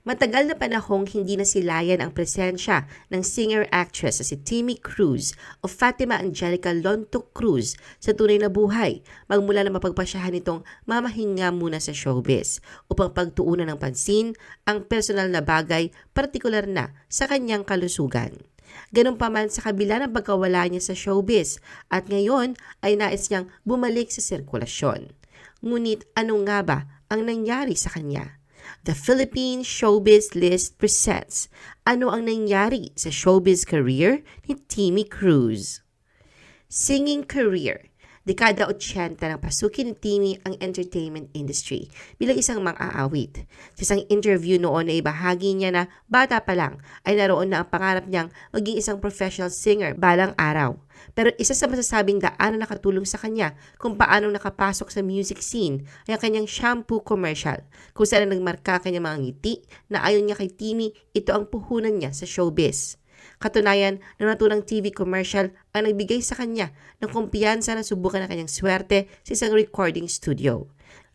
Matagal na panahong hindi na silayan ang presensya ng singer-actress na si Timmy Cruz o Fatima Angelica Lonto Cruz sa tunay na buhay magmula na mapagpasyahan nitong mamahinga muna sa showbiz upang pagtuunan ng pansin ang personal na bagay partikular na sa kanyang kalusugan. Ganun pa man sa kabila ng pagkawala niya sa showbiz at ngayon ay nais niyang bumalik sa sirkulasyon. Ngunit ano nga ba ang nangyari sa kanya? The Philippine Showbiz List presents Ano ang nangyari sa showbiz career ni Timmy Cruz? Singing career. Dekada 80 nang pasukin ni Timmy ang entertainment industry bilang isang mang-aawit. Sa isang interview noon ay bahagi niya na bata pa lang ay naroon na ang pangarap niyang maging isang professional singer balang araw. Pero isa sa masasabing daan na nakatulong sa kanya kung paano nakapasok sa music scene ay ang kanyang shampoo commercial kung saan nagmarka kanyang mga ngiti na ayon niya kay Timmy ito ang puhunan niya sa showbiz. Katunayan na natulang TV commercial ang nagbigay sa kanya ng kumpiyansa na subukan ang kanyang swerte sa isang recording studio.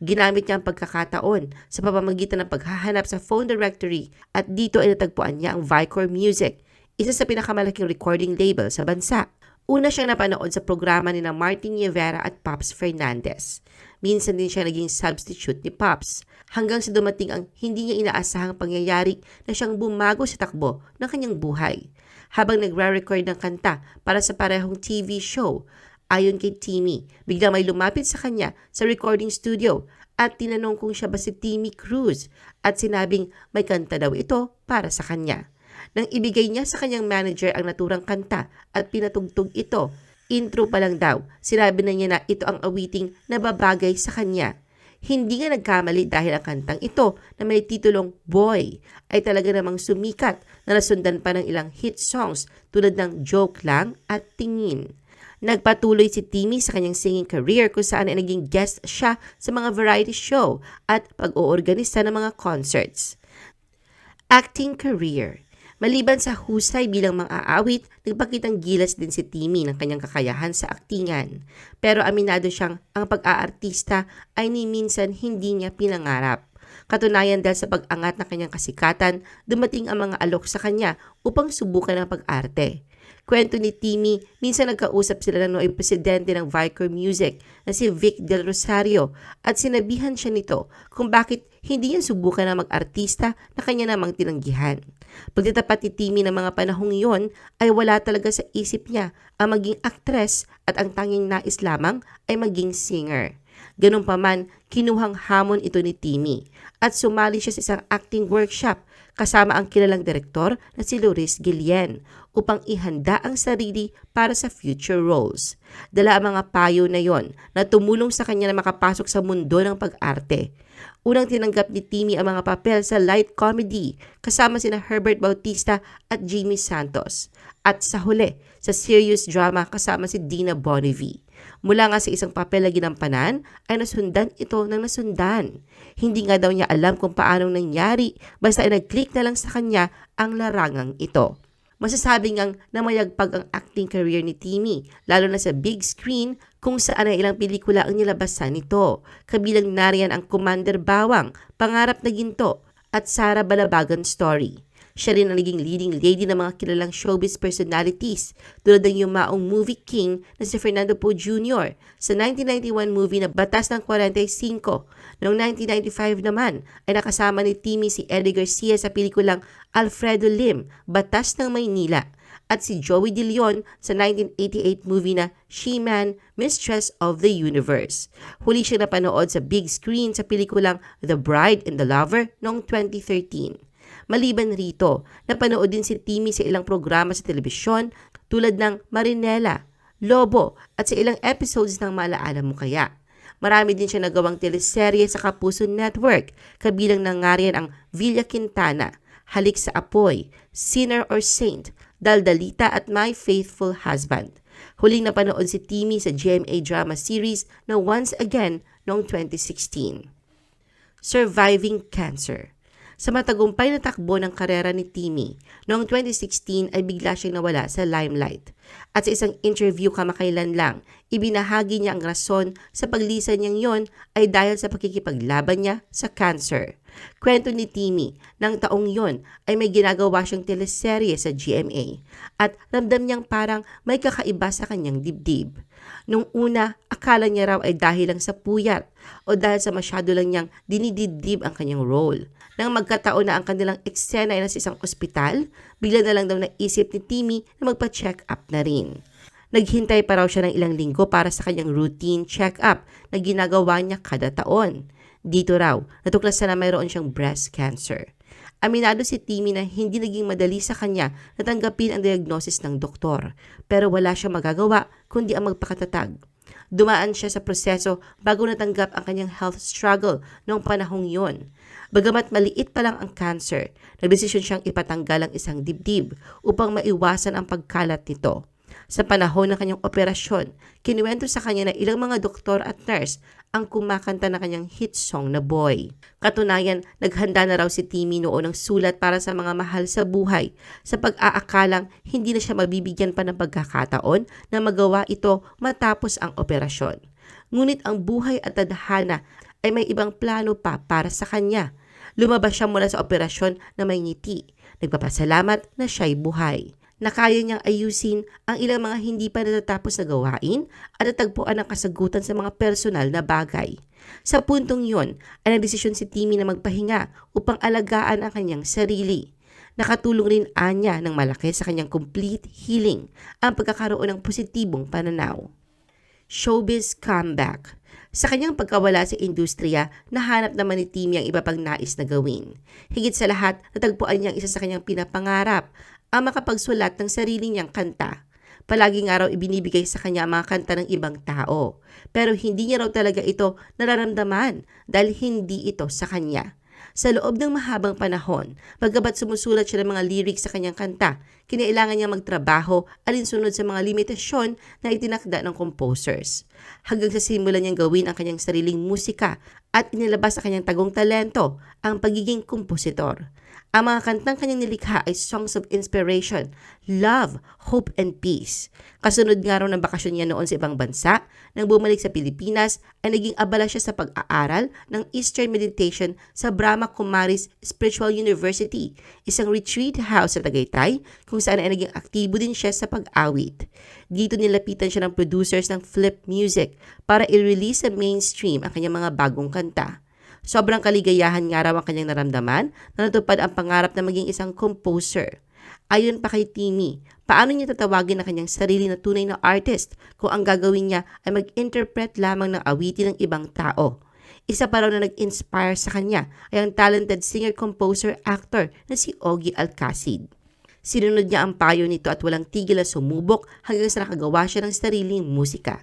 Ginamit niya ang pagkakataon sa pamamagitan ng paghahanap sa phone directory at dito ay natagpuan niya ang Vicor Music, isa sa pinakamalaking recording label sa bansa. Una siyang napanood sa programa ni na Martin Rivera at Pops Fernandez. Minsan din siya naging substitute ni Pops hanggang sa dumating ang hindi niya inaasahang pangyayari na siyang bumago sa takbo ng kanyang buhay. Habang nagre-record ng kanta para sa parehong TV show, ayon kay Timmy, biglang may lumapit sa kanya sa recording studio at tinanong kung siya ba si Timmy Cruz at sinabing may kanta daw ito para sa kanya. Nang ibigay niya sa kanyang manager ang naturang kanta at pinatugtog ito, intro pa lang daw, sinabi na niya na ito ang awiting na babagay sa kanya. Hindi nga nagkamali dahil ang kantang ito na may titulong Boy ay talaga namang sumikat na nasundan pa ng ilang hit songs tulad ng Joke Lang at Tingin. Nagpatuloy si Timmy sa kanyang singing career kung saan ay naging guest siya sa mga variety show at pag-oorganisa ng mga concerts. Acting career Maliban sa husay bilang mang-aawit, nagpakitang gilas din si Timmy ng kanyang kakayahan sa aktingan. Pero aminado siyang ang pag-aartista ay ni minsan hindi niya pinangarap. Katunayan dahil sa pag-angat ng kanyang kasikatan, dumating ang mga alok sa kanya upang subukan ang pag-arte. Kwento ni Timmy, minsan nagkausap sila ng noong presidente ng Vicor Music na si Vic Del Rosario at sinabihan siya nito kung bakit hindi niya subukan na mag-artista na kanya namang tinanggihan. Pagtatapat ni Timmy ng mga panahong iyon ay wala talaga sa isip niya ang maging aktres at ang tanging nais lamang ay maging singer. Ganun pa man, kinuhang hamon ito ni Timmy at sumali siya sa isang acting workshop kasama ang kilalang direktor na si Loris Guillen upang ihanda ang sarili para sa future roles. Dala ang mga payo na yon na tumulong sa kanya na makapasok sa mundo ng pag-arte. Unang tinanggap ni Timmy ang mga papel sa light comedy kasama sina Herbert Bautista at Jimmy Santos. At sa huli, sa serious drama kasama si Dina Bonnevie. Mula nga sa isang papel na ginampanan, ay nasundan ito ng nasundan. Hindi nga daw niya alam kung paanong nangyari, basta ay nag-click na lang sa kanya ang larangang ito. Masasabi ngang namayagpag ang acting career ni Timmy, lalo na sa big screen kung saan ay ilang pelikula ang nilabasan nito. Kabilang nariyan ang Commander Bawang, Pangarap na Ginto, at Sara Balabagan Story. Siya rin ang naging leading lady ng mga kilalang showbiz personalities tulad ng yumaong movie king na si Fernando Poe Jr. sa 1991 movie na Batas ng 45. Noong 1995 naman ay nakasama ni Timmy si Eddie Garcia sa pelikulang Alfredo Lim, Batas ng Maynila at si Joey De Leon sa 1988 movie na She-Man, Mistress of the Universe. Huli siya napanood sa big screen sa pelikulang The Bride and the Lover noong 2013. Maliban rito, napanood din si Timmy sa ilang programa sa telebisyon tulad ng Marinela, Lobo at sa ilang episodes ng Malaala Mo Kaya. Marami din siya nagawang teleserye sa Kapuso Network, kabilang ng ngarian ang Villa Quintana, Halik sa Apoy, Sinner or Saint, Daldalita at My Faithful Husband. Huling napanood si Timmy sa GMA drama series na Once Again noong 2016. Surviving Cancer Sa matagumpay na takbo ng karera ni Timmy, noong 2016 ay bigla siyang nawala sa limelight. At sa isang interview kamakailan lang, ibinahagi niya ang rason sa paglisan niyang yon ay dahil sa pakikipaglaban niya sa cancer. Kwento ni Timmy, ng taong yon ay may ginagawa siyang teleserye sa GMA at ramdam niyang parang may kakaiba sa kanyang dibdib. Nung una, akala niya raw ay dahil lang sa puyat o dahil sa masyado lang niyang dinidibdib ang kanyang role. Nang magkataon na ang kanilang eksena ay nasa isang ospital, bigla na lang daw naisip ni Timmy na magpa-check up na rin. Naghintay pa raw siya ng ilang linggo para sa kanyang routine check-up na ginagawa niya kada taon. Dito raw, natuklasan na mayroon siyang breast cancer. Aminado si Timmy na hindi naging madali sa kanya na tanggapin ang diagnosis ng doktor, pero wala siyang magagawa kundi ang magpakatatag. Dumaan siya sa proseso bago natanggap ang kanyang health struggle noong panahong yon. Bagamat maliit pa lang ang cancer, nagdesisyon siyang ipatanggal ang isang dibdib upang maiwasan ang pagkalat nito. Sa panahon ng kanyang operasyon, kinuwento sa kanya na ilang mga doktor at nurse ang kumakanta ng kanyang hit song na Boy. Katunayan, naghanda na raw si Timmy noon ng sulat para sa mga mahal sa buhay sa pag-aakalang hindi na siya mabibigyan pa ng pagkakataon na magawa ito matapos ang operasyon. Ngunit ang buhay at tadhana ay may ibang plano pa para sa kanya. Lumabas siya mula sa operasyon na may ngiti. Nagpapasalamat na siya'y buhay na kaya niyang ayusin ang ilang mga hindi pa natatapos na gawain at natagpuan ng kasagutan sa mga personal na bagay. Sa puntong yon, ay nagdesisyon si Timmy na magpahinga upang alagaan ang kanyang sarili. Nakatulong rin anya ng malaki sa kanyang complete healing ang pagkakaroon ng positibong pananaw. Showbiz comeback. Sa kanyang pagkawala sa industriya, nahanap naman ni Timmy ang iba pang nais na gawin. Higit sa lahat, natagpuan niya ang isa sa kanyang pinapangarap, ang makapagsulat ng sarili niyang kanta. Palagi nga raw ibinibigay sa kanya ang mga kanta ng ibang tao. Pero hindi niya raw talaga ito nararamdaman dahil hindi ito sa kanya. Sa loob ng mahabang panahon, pagkabat sumusulat siya ng mga lyrics sa kanyang kanta, kinailangan niya magtrabaho alinsunod sa mga limitasyon na itinakda ng composers. Hanggang sa simulan niyang gawin ang kanyang sariling musika at inilabas sa kanyang tagong talento, ang pagiging kompositor. Ang mga kantang kanyang nilikha ay songs of inspiration, love, hope, and peace. Kasunod nga raw ng bakasyon niya noon sa ibang bansa, nang bumalik sa Pilipinas, ay naging abala siya sa pag-aaral ng Eastern Meditation sa Brahma Kumaris Spiritual University, isang retreat house sa Tagaytay kung saan ay naging aktibo din siya sa pag-awit. Dito nilapitan siya ng producers ng Flip Music para i-release sa mainstream ang kanyang mga bagong kanta. Sobrang kaligayahan nga raw ang kanyang naramdaman na natupad ang pangarap na maging isang composer. Ayon pa kay Timmy, paano niya tatawagin ang kanyang sarili na tunay na artist kung ang gagawin niya ay mag-interpret lamang ng awitin ng ibang tao? Isa pa raw na nag-inspire sa kanya ay ang talented singer-composer-actor na si Ogie Alcacid. Sinunod niya ang payo nito at walang tigil na sumubok hanggang sa nakagawa siya ng sariling musika.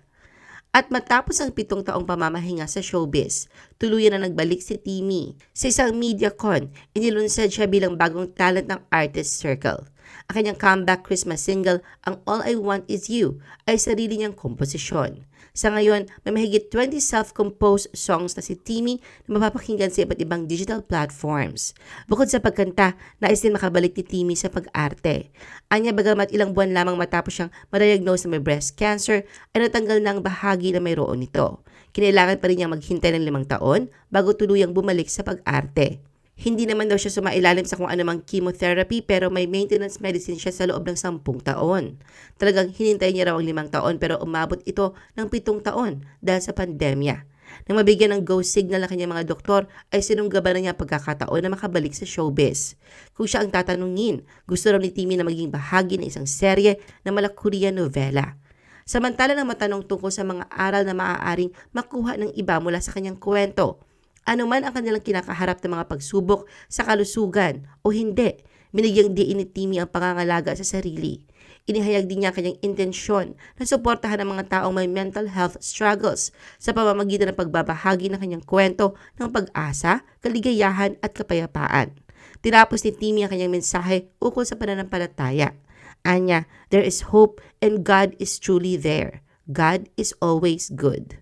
At matapos ang pitong taong pamamahinga sa showbiz, tuluyan na nagbalik si Timmy. Sa isang MediaCon, inilunsad siya bilang bagong talent ng Artist Circle. Ang kanyang comeback Christmas single, ang All I Want Is You, ay sarili niyang komposisyon. Sa ngayon, may mahigit 20 self-composed songs na si Timmy na mapapakinggan sa iba't ibang digital platforms. Bukod sa pagkanta, nais din makabalik ni Timmy sa pag-arte. Anya bagamat ilang buwan lamang matapos siyang ma-diagnose na may breast cancer, ay natanggal na ang bahagi na mayroon nito. Kinailangan pa rin niyang maghintay ng limang taon bago tuluyang bumalik sa pag-arte. Hindi naman daw siya sumailalim sa kung anumang chemotherapy pero may maintenance medicine siya sa loob ng sampung taon. Talagang hinintay niya raw ang limang taon pero umabot ito ng pitong taon dahil sa pandemya. Nang mabigyan ng go signal ng kanyang mga doktor ay sinunggaban na niya pagkakataon na makabalik sa showbiz. Kung siya ang tatanungin, gusto raw ni Timmy na maging bahagi ng isang serye na malakuriya novela. Samantala ng matanong tungkol sa mga aral na maaaring makuha ng iba mula sa kanyang kwento, ano man ang kanilang kinakaharap ng mga pagsubok sa kalusugan o hindi, binigyang diin ni Timmy ang pangangalaga sa sarili. Inihayag din niya ang kanyang intensyon na suportahan ang mga taong may mental health struggles sa pamamagitan ng pagbabahagi ng kanyang kwento ng pag-asa, kaligayahan at kapayapaan. Tinapos ni Timmy ang kanyang mensahe ukol sa pananampalataya. Anya, there is hope and God is truly there. God is always good.